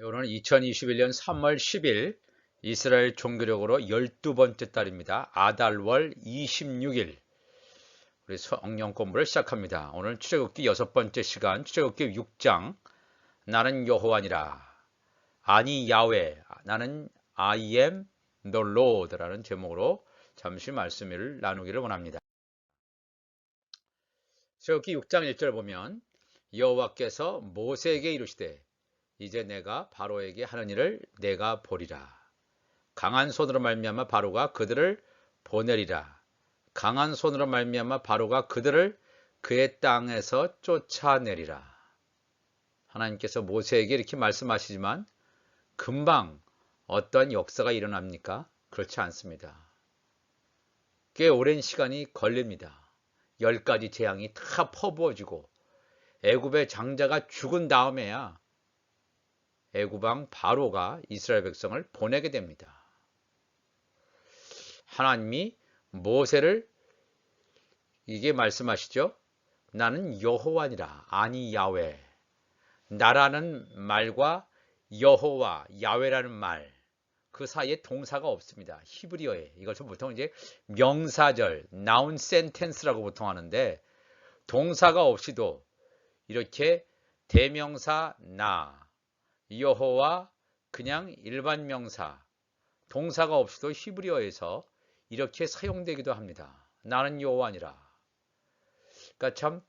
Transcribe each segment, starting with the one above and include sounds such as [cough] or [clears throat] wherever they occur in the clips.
네, 오늘은 2021년 3월 10일 이스라엘 종교력으로 12번째 달입니다. 아달월 26일 우리 성령 공부를 시작합니다. 오늘 출애굽기 여섯 번째 시간 출애굽기 6장 나는 여호와니라 아니 야외 나는 I am the Lord라는 제목으로 잠시 말씀을 나누기를 원합니다. 출애굽기 6장 1절 보면 여호와께서 모세에게 이르시되 이제 내가 바로에게 하는 일을 내가 보리라. 강한 손으로 말미암아 바로가 그들을 보내리라. 강한 손으로 말미암아 바로가 그들을 그의 땅에서 쫓아내리라. 하나님께서 모세에게 이렇게 말씀하시지만 금방 어떤 역사가 일어납니까? 그렇지 않습니다. 꽤 오랜 시간이 걸립니다. 열 가지 재앙이 다 퍼부어지고 애굽의 장자가 죽은 다음에야 애구방 바로가 이스라엘 백성을 보내게 됩니다. 하나님이 모세를 이게 말씀하시죠. 나는 여호와니라 아니 야외. 나라는 말과 여호와 야외라는 말. 그 사이에 동사가 없습니다. 히브리어에. 이것을 보통 이제 명사절, 나운 센텐스라고 보통 하는데 동사가 없이도 이렇게 대명사 나, 여호와 그냥 일반 명사 동사가 없이도 히브리어에서 이렇게 사용되기도 합니다. 나는 여호와니라. 그러니까 참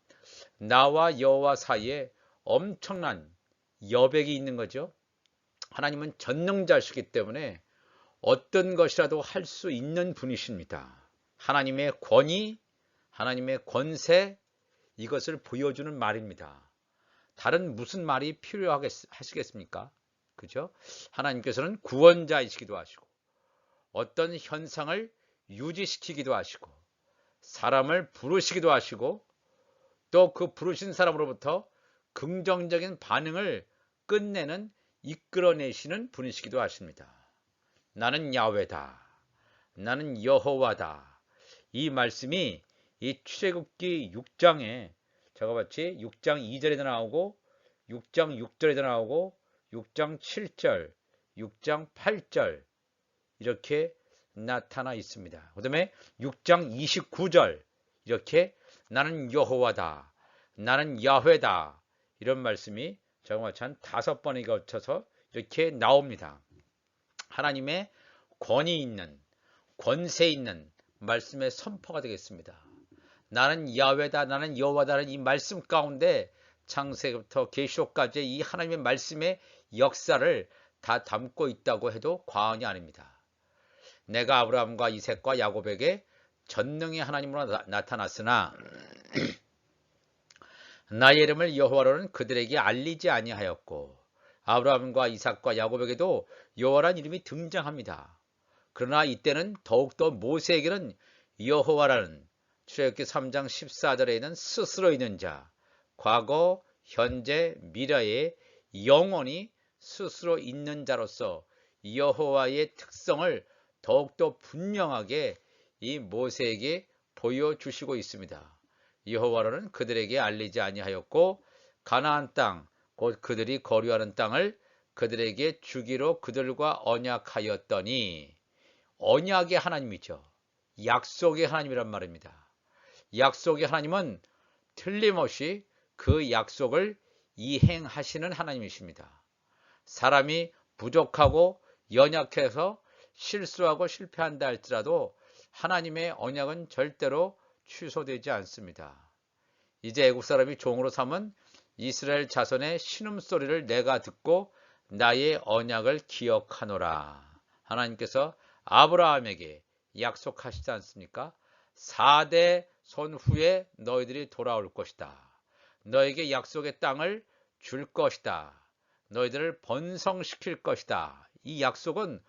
나와 여호와 사이에 엄청난 여백이 있는 거죠. 하나님은 전능자시기 때문에 어떤 것이라도 할 수 있는 분이십니다. 하나님의 권위, 하나님의 권세 이것을 보여주는 말입니다. 다른 무슨 말이 필요하시겠습니까? 그죠? 하나님께서는 구원자이시기도 하시고 어떤 현상을 유지시키기도 하시고 사람을 부르시기도 하시고 또 그 부르신 사람으로부터 긍정적인 반응을 끝내는 이끌어내시는 분이시기도 하십니다. 나는 야외다. 나는 여호와다. 이 말씀이 이 출애굽기 6장에 같이 6장 2절에도 나오고 6장 6절에도 나오고 6장 7절, 6장 8절 이렇게 나타나 있습니다. 그 다음에 6장 29절 이렇게 나는 여호와다. 나는 야훼다. 이런 말씀이 같이 한 다섯 번에 거쳐서 이렇게 나옵니다. 하나님의 권위 있는 권세 있는 말씀의 선포가 되겠습니다. 나는 야외다 나는 여호와다는 이 말씀 가운데 창세부터 계시록까지 이 하나님의 말씀의 역사를 다 담고 있다고 해도 과언이 아닙니다. 내가 아브라함과 이색과 야곱에게 전능의 하나님으로 나, 타났으나 [clears throat] 나의 이름을 여호와로는 그들에게 알리지 아니하였고 아브라함과 이삭과 야곱에게도 여호와란 이름이 등장합니다. 그러나 이때는 더욱더 모세에게는 여호와라는 출애굽기 3장 14절에 있는 스스로 있는 자, 과거, 현재, 미래에 영원히 스스로 있는 자로서 여호와의 특성을 더욱더 분명하게 이 모세에게 보여주시고 있습니다. 여호와로는 그들에게 알리지 아니하였고 가나안 땅, 곧 그들이 거류하는 땅을 그들에게 주기로 그들과 언약하였더니 언약의 하나님이죠. 약속의 하나님이란 말입니다. 약속의 하나님은 틀림없이 그 약속을 이행하시는 하나님이십니다. 사람이 부족하고 연약해서 실수하고 실패한다 할지라도 하나님의 언약은 절대로 취소되지 않습니다. 이제 애국 사람이 종으로 삼은 이스라엘 자손의 신음소리를 내가 듣고 나의 언약을 기억하노라. 하나님께서 아브라함에게 약속하시지 않습니까? 4대 손 후에 너희들이 돌아올 것이다. 너에게 약속의 땅을 줄 것이다. 너희들을 번성시킬 것이다. 이 약속은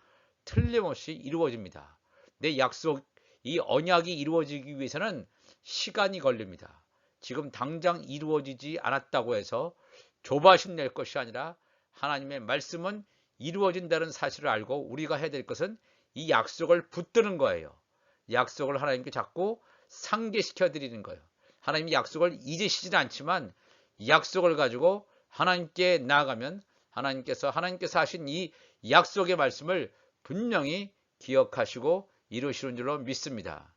틀림없이 이루어집니다. 내 약속, 이 언약이 이루어지기 위해서는 시간이 걸립니다. 지금 당장 이루어지지 않았다고 해서 조바심 낼 것이 아니라 하나님의 말씀은 이루어진다는 사실을 알고 우리가 해야 될 것은 이 약속을 붙드는 거예요. 약속을 하나님께 잡고 상계시켜 드리는 거예요. 하나님이 약속을 잊으시진 않지만 약속을 가지고 하나님께 나아가면 하나님께서 하나님께서 하신 이 약속의 말씀을 분명히 기억하시고 이루시는 줄로 믿습니다.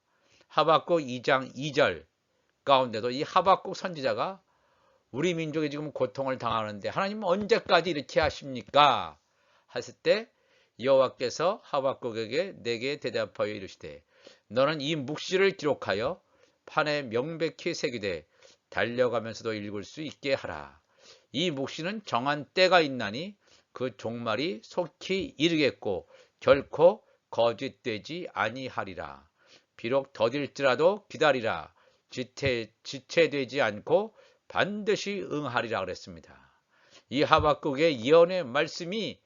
하박국 2장 2절 가운데도 이 하박국 선지자가 우리 민족이 지금 고통을 당하는데 하나님 언제까지 이렇게 하십니까? 하실 때 여호와께서 하박국에게 내게 대답하여 이르시되 너는 이 묵시를 기록하여 판에 명백히 새기되 달려가면서도 읽을 수 있게 하라. 이 묵시는 정한 때가 있나니 그 종말이 속히 이르겠고 결코 거짓되지 아니하리라. 비록 더딜지라도 기다리라. 지체, 지체되지 않고 반드시 응하리라 그랬습니다. 이 하박국의 예언의 말씀이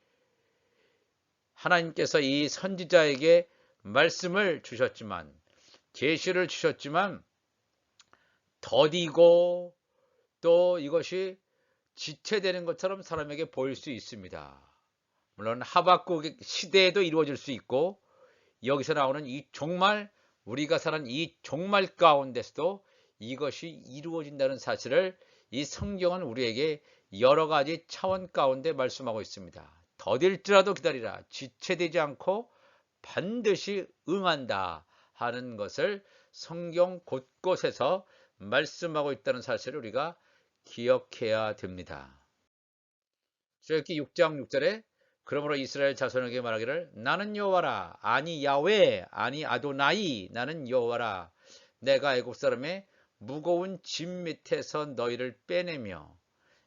하나님께서 이 선지자에게 말씀을 주셨지만 계시를 주셨지만 더디고 또 이것이 지체되는 것처럼 사람에게 보일 수 있습니다. 물론 하박국 시대에도 이루어질 수 있고 여기서 나오는 이 종말 우리가 사는 이 종말 가운데서도 이것이 이루어진다는 사실을 이 성경은 우리에게 여러 가지 차원 가운데 말씀하고 있습니다. 더딜지라도 기다리라. 지체되지 않고 반드시 응한다 하는 것을 성경 곳곳에서 말씀하고 있다는 사실을 우리가 기억해야 됩니다. 출애굽기 6장 6절에 그러므로 이스라엘 자손에게 말하기를 나는 여호와라 아니 야외 아니 아도나이 나는 여호와라 내가 애굽 사람의 무거운 짐 밑에서 너희를 빼내며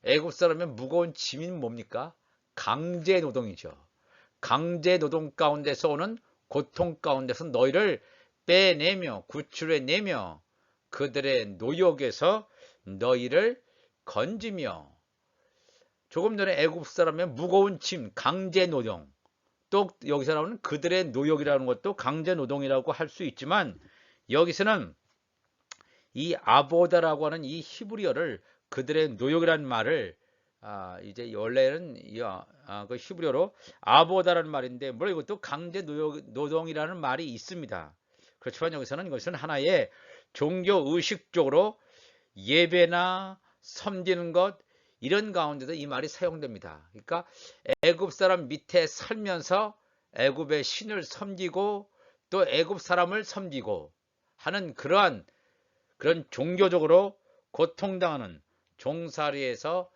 애굽 사람의 무거운 짐이 뭡니까? 강제 노동이죠. 강제 노동 가운데서 오는 고통 가운데서 너희를 빼내며 구출해내며 그들의 노역에서 너희를 건지며. 조금 전에 애굽 사람의 무거운 짐, 강제 노동. 또 여기서 나오는 그들의 노역이라는 것도 강제 노동이라고 할 수 있지만 여기서는 이 아보다라고 하는 이 히브리어를 그들의 노역이라는 말을 아, 이제 원래는 아, 그 히브리어로 아보다라는 말인데 물론 이것도 강제 노역, 노동 이라는 말이 있습니다. 그렇지만 여기서는 이것은 하나의 종교 의식적으로 예배나 섬기는 것 이런 가운데도 이 말이 사용됩니다. 그러니까 애굽 사람 밑에 살면서 애굽의 신을 섬기고 또 애굽 사람을 섬기고 하는 그러한 그런 종교적으로 고통당하는 종살이에서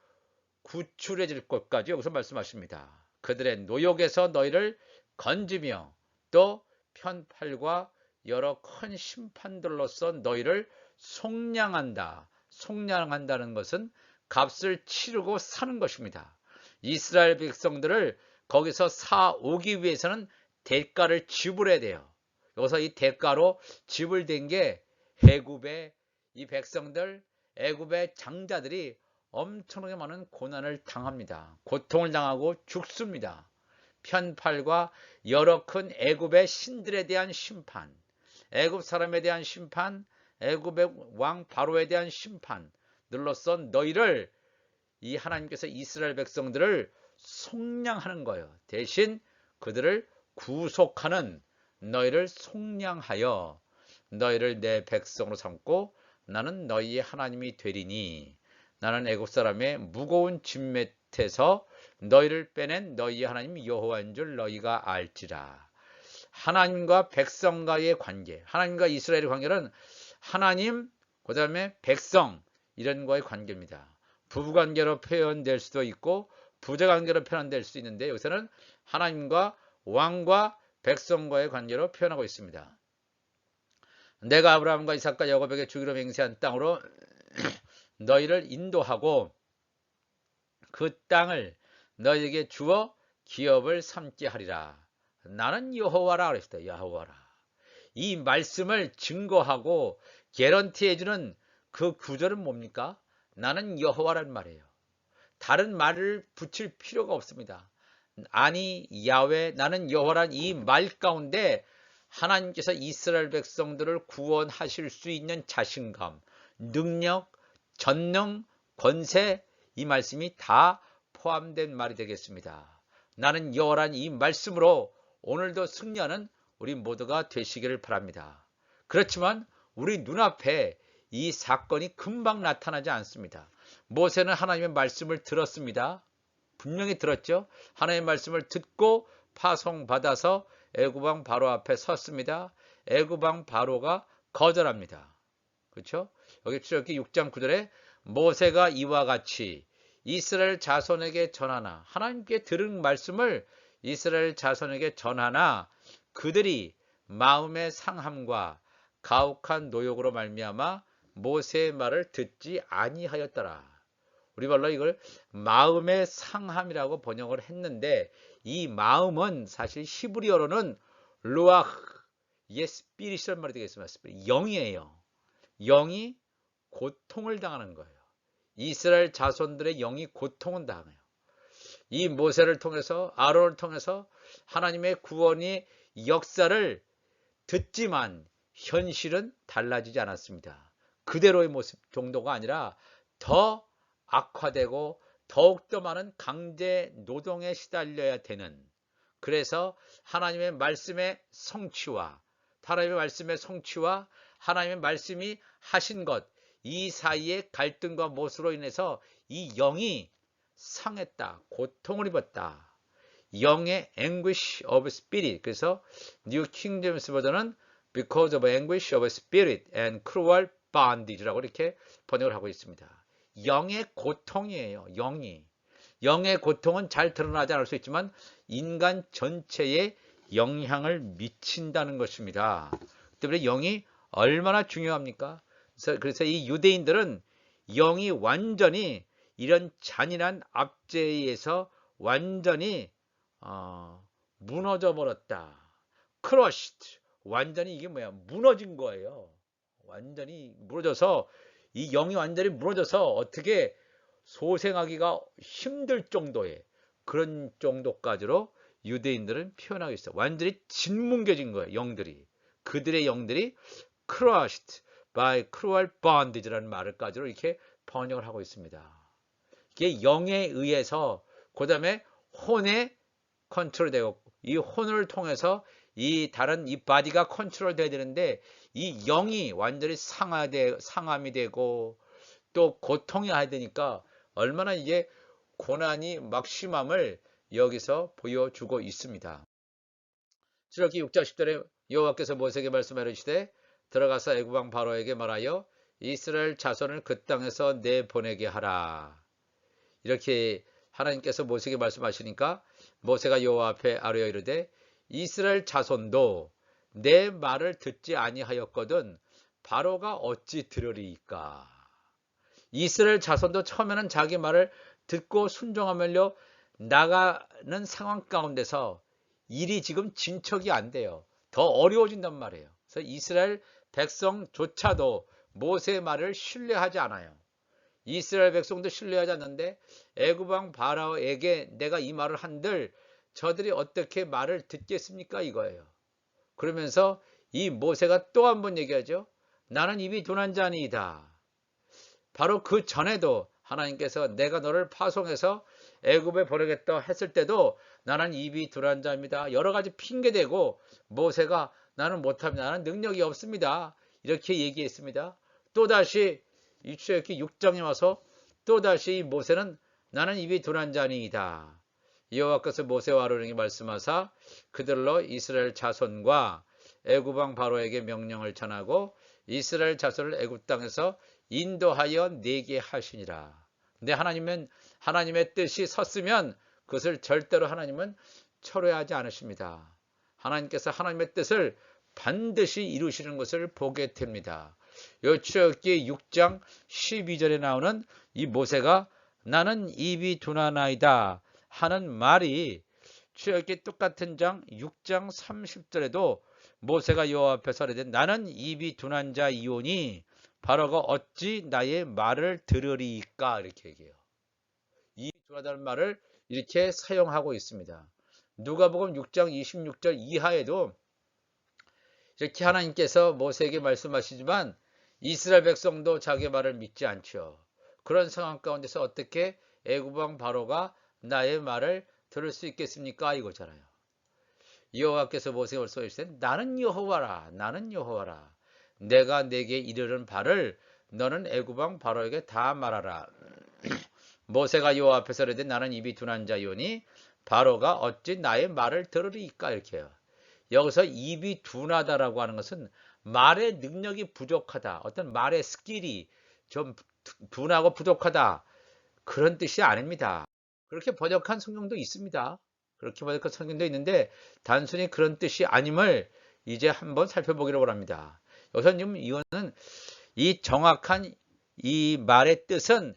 구출해질 것까지 여기서 말씀하십니다. 그들의 노역에서 너희를 건지며 또 편팔과 여러 큰 심판들로서 너희를 속량한다. 속량한다는 것은 값을 치르고 사는 것입니다. 이스라엘 백성들을 거기서 사오기 위해서는 대가를 지불해야 돼요. 여기서 이 대가로 지불된 게 해굽의 이 백성들, 애굽의 장자들이 엄청나게 많은 고난을 당합니다. 고통을 당하고 죽습니다. 편팔과 여러 큰 애굽의 신들에 대한 심판, 애굽 사람에 대한 심판, 애굽의 왕 바로에 대한 심판 늘로써 너희를 이 하나님께서 이스라엘 백성들을 속량하는 거예요. 대신 그들을 구속하는 너희를 속량하여 너희를 내 백성으로 삼고 나는 너희의 하나님이 되리니 나는 애굽 사람의 무거운 짐 밑에서 너희를 빼낸 너희의 하나님 여호와인 줄 너희가 알지라. 하나님과 백성과의 관계, 하나님과 이스라엘의 관계는 하나님, 그 다음에 백성 이런 거의 관계입니다. 부부관계로 표현될 수도 있고 부자관계로 표현될 수 있는데 여기서는 하나님과 왕과 백성과의 관계로 표현하고 있습니다. 내가 아브라함과 이삭과 야곱에게 주기로 맹세한 땅으로 너희를 인도하고 그 땅을 너희에게 주어 기업을 삼게 하리라. 나는 여호와라 그랬어요. 여호와라. 이 말씀을 증거하고 개런티해 주는 그 구절은 뭡니까? 나는 여호와란 말이에요. 다른 말을 붙일 필요가 없습니다. 아니 야외 나는 여호와란 이 말 가운데 하나님께서 이스라엘 백성들을 구원하실 수 있는 자신감, 능력, 전능, 권세 이 말씀이 다 포함된 말이 되겠습니다. 나는 여호와란 이 말씀으로 오늘도 승리하는 우리 모두가 되시기를 바랍니다. 그렇지만 우리 눈앞에 이 사건이 금방 나타나지 않습니다. 모세는 하나님의 말씀을 들었습니다. 분명히 들었죠. 하나님의 말씀을 듣고 파송받아서 애굽왕 바로 앞에 섰습니다. 애굽왕 바로가 거절합니다. 그렇죠? 여기 출애굽기 6장 9절에 모세가 이와 같이 이스라엘 자손에게 전하나 하나님께 들은 말씀을 이스라엘 자손에게 전하나 그들이 마음의 상함과 가혹한 노욕으로 말미암아 모세의 말을 듣지 아니하였더라. 우리 말로 이걸 마음의 상함이라고 번역을 했는데 이 마음은 사실 히브리어로는 루아흐 예 스피릿이란 말이 되겠습니다. 영이에요. 영이 고통을 당하는 거예요. 이스라엘 자손들의 영이 고통을 당해요. 이 모세를 통해서 아론을 통해서 하나님의 구원이 역사를 듣지만 현실은 달라지지 않았습니다. 그대로의 모습 정도가 아니라 더 악화되고 더욱더 많은 강제 노동에 시달려야 되는 그래서 하나님의 말씀의 성취와 하나님의 말씀의 성취와 하나님의 말씀이 하신 것 이 사이의 갈등과 못으로 인해서 이 영이 상했다. 고통을 입었다. 영의 anguish of spirit. 그래서 New King James 버전은 because of anguish of spirit and cruel bondage라고 이렇게 번역을 하고 있습니다. 영의 고통이에요. 영이. 영의 고통은 잘 드러나지 않을 수 있지만 인간 전체에 영향을 미친다는 것입니다. 때문에 영이 얼마나 중요합니까? 그래서, 이 유대인들은 영이 완전히 이런 잔인한 압제에 의해서 완전히 어, 무너져 버렸다. crushed. 완전히 이게 뭐야? 무너진 거예요. 완전히 무너져서 이 영이 완전히 무너져서 어떻게 소생하기가 힘들 정도의 그런 정도까지로 유대인들은 표현하고 있어. 완전히 짓뭉개진 거예요. 영들이. 그들의 영들이 crushed by cruel bondage라는 말을까지로 이렇게 번역을 하고 있습니다. 이게 영에 의해서 그 다음에 혼에 컨트롤되고 이 혼을 통해서 이 다른 이 바디가 컨트롤 돼야 되는데 이 영이 완전히 상하되 상함이 되고 또 고통이 해야 되니까 얼마나 이게 고난이 막심함을 여기서 보여주고 있습니다. 출애굽기 6장 10절에 여호와께서 모세에게 말씀하시되 들어가서 애굽왕 바로에게 말하여 이스라엘 자손을 그 땅에서 내보내게 하라. 이렇게 하나님께서 모세에게 말씀하시니까 모세가 여호와 앞에 아뢰어 이르되 이스라엘 자손도 내 말을 듣지 아니하였거든 바로가 어찌 들으리이까 이스라엘 자손도 처음에는 자기 말을 듣고 순종하면요 나가는 상황 가운데서 일이 지금 진척이 안 돼요. 더 어려워진단 말이에요. 그래서 이스라엘 백성조차도 모세의 말을 신뢰하지 않아요. 이스라엘 백성도 신뢰하지 않는데 애굽왕 바라오에게 내가 이 말을 한들 저들이 어떻게 말을 듣겠습니까 이거예요. 그러면서 이 모세가 또 한 번 얘기하죠. 나는 입이 둔한 자니이다. 바로 그 전에도 하나님께서 내가 너를 파송해서 애굽에 보내겠다 했을 때도 나는 입이 둔한 자입니다. 여러 가지 핑계대고 모세가 나는 못합니다. 나는 능력이 없습니다. 이렇게 얘기했습니다. 또다시 이출애굽기 6장에 와서 또다시 모세는 나는 입이 둔한 자니이다. 여호와께서 모세와 아론에게 말씀하사 그들로 이스라엘 자손과 애굽 왕 바로에게 명령을 전하고 이스라엘 자손을 애굽 땅에서 인도하여 내게 하시니라. 근데 하나님은 하나님의 뜻이 섰으면 그것을 절대로 하나님은 철회하지 않으십니다. 하나님께서 하나님의 뜻을 반드시 이루시는 것을 보게 됩니다. 요 출애굽기 6장 12절에 나오는 이 모세가 나는 입이 둔하나이다 하는 말이 출애굽기 똑같은 장 6장 30절에도 모세가 여호와 앞에 서래된 나는 입이 둔한 자 이오니 바로가 어찌 나의 말을 들으리까 이렇게 얘기해요. 입이 둔하다는 말을 이렇게 사용하고 있습니다. 누가복음 6장 26절 이하에도 이렇게 하나님께서 모세에게 말씀하시지만 이스라엘 백성도 자기 말을 믿지 않죠. 그런 상황 가운데서 어떻게 애굽왕 바로가 나의 말을 들을 수 있겠습니까? 이거잖아요. 여호와께서 모세를 쏘이시되 나는 여호와라 나는 여호와라 내가 내게 이르는 바를 너는 애굽왕 바로에게 다 말하라 [clears throat] 모세가 여호와 앞에서 이르되 나는 입이 둔한 자요니 바로가 어찌 나의 말을 들으리까 이렇게 해요. 여기서 입이 둔하다라고 하는 것은 말의 능력이 부족하다. 어떤 말의 스킬이 좀 둔하고 부족하다. 그런 뜻이 아닙니다. 그렇게 번역한 성경도 있습니다. 그렇게 번역한 성경도 있는데 단순히 그런 뜻이 아님을 이제 한번 살펴보기로 원합니다. 여기서 지금 이거는 이 정확한 이 말의 뜻은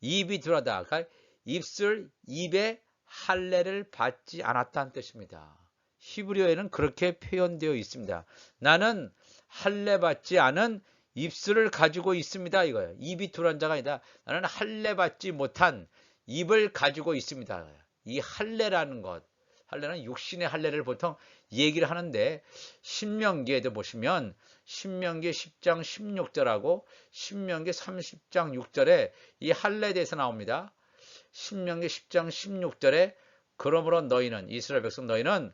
입이 둔하다. 그러니까 입술, 입에 할례를 받지 않았다는 뜻입니다. 히브리어에는 그렇게 표현되어 있습니다. 나는 할례 받지 않은 입술을 가지고 있습니다. 이거예요. 입이 둔한 자가 아니다. 나는 할례 받지 못한 입을 가지고 있습니다. 이 할례라는 것, 할례는 육신의 할례를 보통 얘기를 하는데 신명기에도 보시면 신명기 10장 16절하고 신명기 30장 6절에 이 할례에 대해서 나옵니다. 신명기 10장 16절에 그러므로 너희는 이스라엘 백성 너희는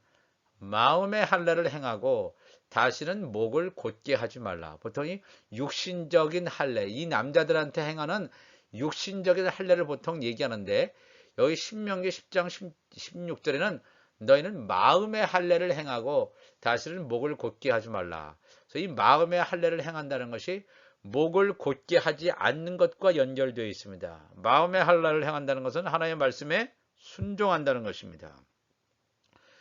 마음의 할례를 행하고 다시는 목을 곧게 하지 말라. 보통 이 육신적인 할례, 이 남자들한테 행하는 육신적인 할례를 보통 얘기하는데 여기 신명기 10장 16절에는 너희는 마음의 할례를 행하고 다시는 목을 곧게 하지 말라. 그래서 이 마음의 할례를 행한다는 것이 목을 곧게 하지 않는 것과 연결되어 있습니다. 마음의 할례를 행한다는 것은 하나님의 말씀에 순종한다는 것입니다.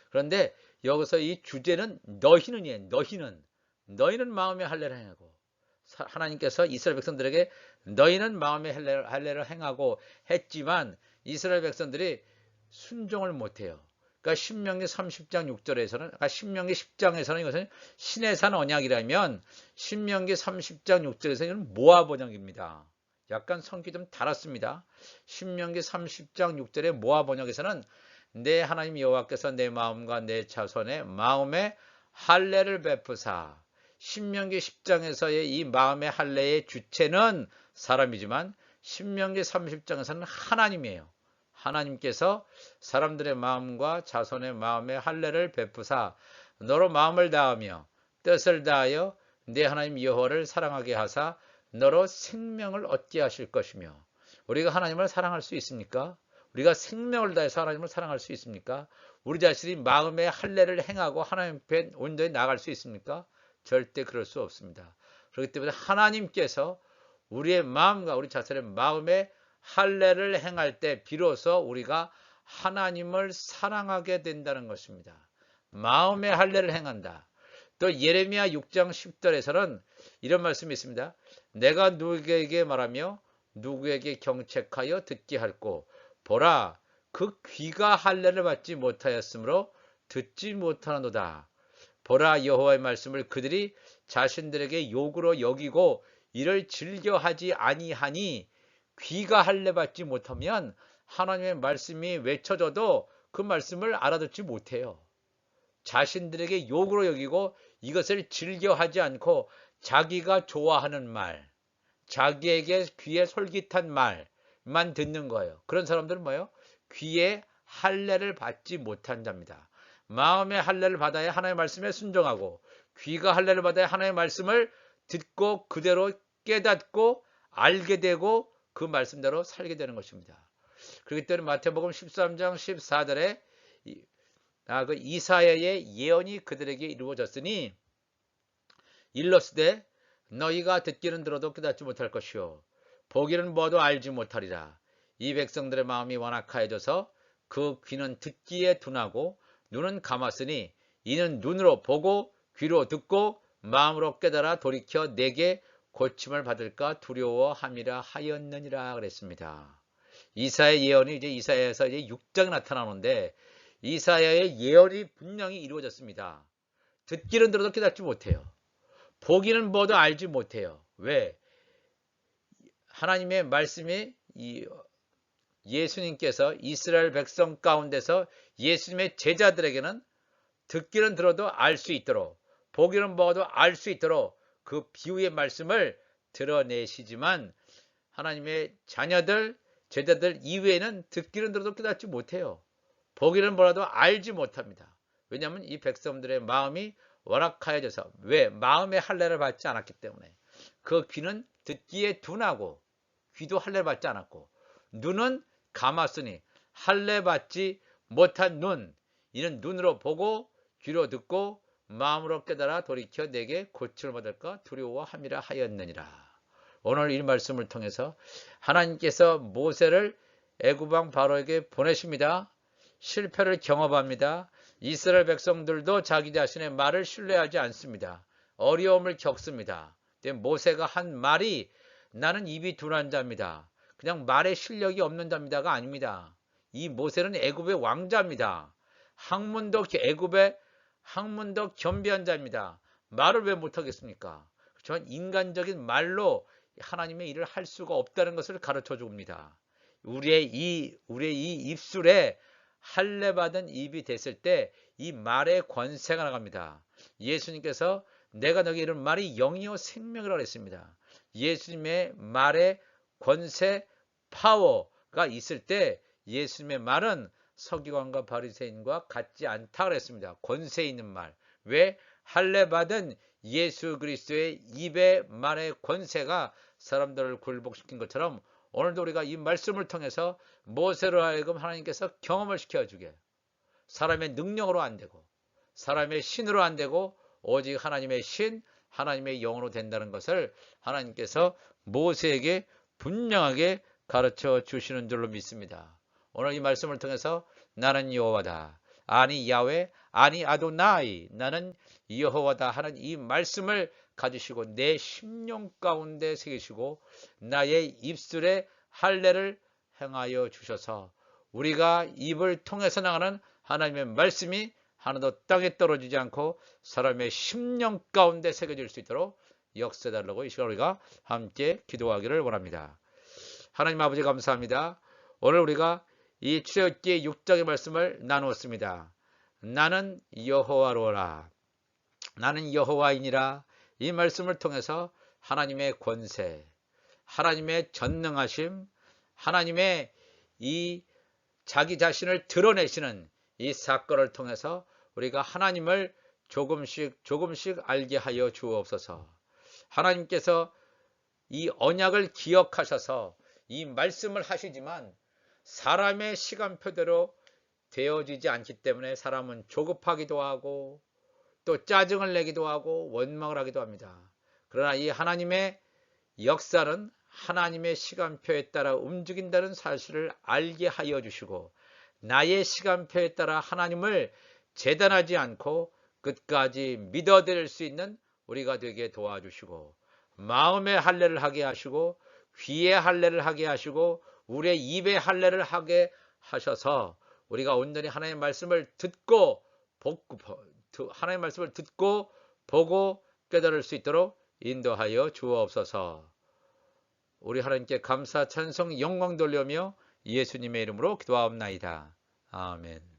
그런데 여기서 이 주제는 너희는이에요. 너희는 너희는 마음의 할례를 행하고 하나님께서 이스라엘 백성들에게 너희는 마음의 할례를 행하고 했지만 이스라엘 백성들이 순종을 못해요. 그러니까 신명기 30장 6절에서는 그러니까 신명기 10장에서는 이것은 신의 산 언약이라면 신명기 30장 6절에서는 모압 언약입니다. 약간 성기 좀 달았습니다. 신명기 30장 6절의 모압 언약에서는 내 하나님 여호와께서 내 마음과 내 자손의 마음에 할례를 베푸사 신명기 10장에서의 이 마음의 할례의 주체는 사람이지만 신명기 30장에서는 하나님이에요. 하나님께서 사람들의 마음과 자손의 마음에 할례를 베푸사 너로 마음을 다하며 뜻을 다하여 내 하나님 여호와를 사랑하게 하사 너로 생명을 얻게 하실 것이며 우리가 하나님을 사랑할 수 있습니까? 우리가 생명을 다해서 하나님을 사랑할 수 있습니까? 우리 자신이 마음의 할례를 행하고 하나님 앞에 온전히 나갈 수 있습니까? 절대 그럴 수 없습니다. 그렇기 때문에 하나님께서 우리의 마음과 우리 자신의 마음에 할례를 행할 때 비로소 우리가 하나님을 사랑하게 된다는 것입니다. 마음의 할례를 행한다. 또 예레미야 6장 10절에서는 이런 말씀이 있습니다. 내가 누구에게 말하며 누구에게 경책하여 듣게 할고 보라 그 귀가 할례를 받지 못하였으므로 듣지 못하노다. 보라 여호와의 말씀을 그들이 자신들에게 욕으로 여기고 이를 즐겨하지 아니하니 귀가 할례 받지 못하면 하나님의 말씀이 외쳐져도 그 말씀을 알아듣지 못해요. 자신들에게 욕으로 여기고 이것을 즐겨하지 않고 자기가 좋아하는 말, 자기에게 귀에 솔깃한 말만 듣는 거예요. 그런 사람들은 뭐예요? 귀에 할례를 받지 못한 자입니다. 마음의 할례를 받아야 하나님의 말씀에 순종하고 귀가 할례를 받아야 하나님의 말씀을 듣고 그대로 깨닫고 알게 되고 그 말씀대로 살게 되는 것입니다. 그렇기 때문에 마태복음 13장 14절에 아, 그 이사야의 예언이 그들에게 이루어졌으니 일러스되 너희가 듣기는 들어도 깨닫지 못할 것이요 보기는 뭐도 알지 못하리라. 이 백성들의 마음이 완악하여져서 그 귀는 듣기에 둔하고 눈은 감았으니 이는 눈으로 보고 귀로 듣고 마음으로 깨달아 돌이켜 내게 고침을 받을까 두려워함이라 하였느니라 그랬습니다. 이사의 예언이 이제 이사야에서 이제 6장에 나타나는데 이사야의 예언이 분명히 이루어졌습니다. 듣기는 들어도 깨닫지 못해요. 보기는 뭐도 알지 못해요. 왜? 하나님의 말씀이 예수님께서 이스라엘 백성 가운데서 예수님의 제자들에게는 듣기는 들어도 알 수 있도록 보기는 뭐도 알 수 있도록 그 비유의 말씀을 드러내시지만 하나님의 자녀들, 제자들 이외에는 듣기는 들어도 깨닫지 못해요. 보기는 뭐라도 알지 못합니다. 왜냐하면 이 백성들의 마음이 월악하여져서 왜? 마음의 할례를 받지 않았기 때문에 그 귀는 듣기에 둔하고 귀도 할례를 받지 않았고 눈은 감았으니 할례 받지 못한 눈 이는 눈으로 보고 귀로 듣고 마음으로 깨달아 돌이켜 내게 고침을 받을까 두려워함이라 하였느니라. 오늘 이 말씀을 통해서 하나님께서 모세를 애굽왕 바로에게 보내십니다. 실패를 경험합니다. 이스라엘 백성들도 자기 자신의 말을 신뢰하지 않습니다. 어려움을 겪습니다. 모세가 한 말이 나는 입이 둔한 자입니다. 그냥 말에 실력이 없는 자입니다가 아닙니다. 이 모세는 애굽의 왕자입니다. 학문도 애굽의 학문도 겸비한 자입니다. 말을 왜 못하겠습니까? 그렇지만 인간적인 말로 하나님의 일을 할 수가 없다는 것을 가르쳐 줍니다. 우리의 이 우리의 이 입술에 할례 받은 입이 됐을 때 이 말의 권세가 나갑니다. 예수님께서 내가 너에게 이런 말이 영이요 생명이라고 했습니다. 예수님의 말에 권세 파워가 있을 때 예수님의 말은 서기관과 바리새인과 같지 않다 그랬습니다. 권세 있는 말. 왜 할례 받은 예수 그리스도의 입의 말의 권세가 사람들을 굴복시킨 것처럼 오늘도 우리가 이 말씀을 통해서 모세로 하여금 하나님께서 경험을 시켜주게 사람의 능력으로 안 되고 사람의 신으로 안 되고 오직 하나님의 신 하나님의 영으로 된다는 것을 하나님께서 모세에게 분명하게 가르쳐 주시는 줄로 믿습니다. 오늘 이 말씀을 통해서 나는 여호와다. 아니 야외 아니 아도나이 나는 여호와다 하는 이 말씀을 가지시고 내 심령 가운데 새기시고 나의 입술에 할례를 행하여 주셔서 우리가 입을 통해서 나가는 하나님의 말씀이 하나도 땅에 떨어지지 않고 사람의 심령 가운데 새겨질 수 있도록 역사달라고 이 시간 우리가 함께 기도하기를 원합니다. 하나님 아버지 감사합니다. 오늘 우리가 이 출애굽기 6장의 말씀을 나누었습니다. 나는 여호와로라. 나는 여호와이니라. 이 말씀을 통해서 하나님의 권세, 하나님의 전능하심, 하나님의 이 자기 자신을 드러내시는 이 사건을 통해서 우리가 하나님을 조금씩 조금씩 알게 하여 주옵소서. 하나님께서 이 언약을 기억하셔서 이 말씀을 하시지만 사람의 시간표대로 되어지지 않기 때문에 사람은 조급하기도 하고 또 짜증을 내기도 하고 원망을 하기도 합니다. 그러나 이 하나님의 역사는 하나님의 시간표에 따라 움직인다는 사실을 알게 하여 주시고 나의 시간표에 따라 하나님을 재단하지 않고 끝까지 믿어드릴 수 있는 우리가 되게 도와주시고 마음의 할례를 하게 하시고 귀의 할례를 하게 하시고 우리의 입의 할례를 하게 하셔서 우리가 온전히 하나님의 말씀을 듣고 하나님의 말씀을 듣고 보고 깨달을 수 있도록 인도하여 주옵소서. 우리 하나님께 감사 찬송 영광 돌려며 예수님의 이름으로 기도하옵나이다. 아멘.